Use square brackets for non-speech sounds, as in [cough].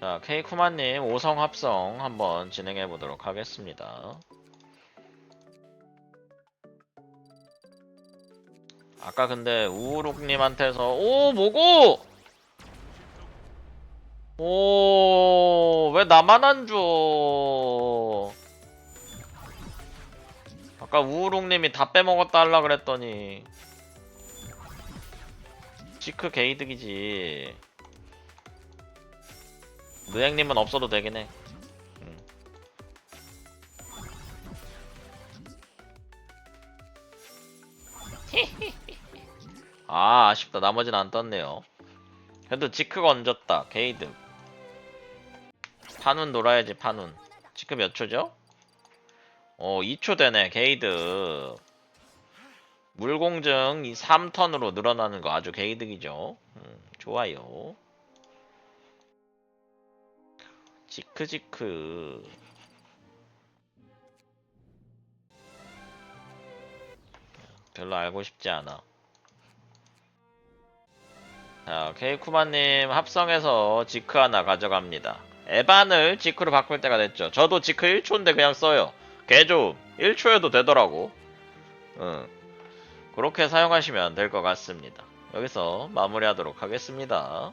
자, 케이쿠마님 5성 합성 한번 진행해 보도록 하겠습니다. 아까 근데 우룩님한테서 오 뭐고? 오 왜 나만 안 줘? 아까 우룩님이 다 빼먹었다 할라 그랬더니 시크 게이득이지. 느행님은 없어도 되긴 해. 음. [laughs] 아 아쉽다. 나머지는 안 떴네요. 그래도 지크가 얹었다. 게이드. 판운 놀아야지 판운. 지크 몇 초죠? 어 2초 되네 게이드. 물공증 이 3턴으로 늘어나는 거 아주 게이득이죠. 음, 좋아요 지크지크 별로 알고 싶지 않아 자, 케이쿠마님 합성해서 지크 하나 가져갑니다. 에반을 지크로 바꿀 때가 됐죠. 저도 지크 1초인데 그냥 써요. 개좀 1초여도 되더라고. 응. 그렇게 사용하시면 될 것 같습니다. 여기서 마무리하도록 하겠습니다.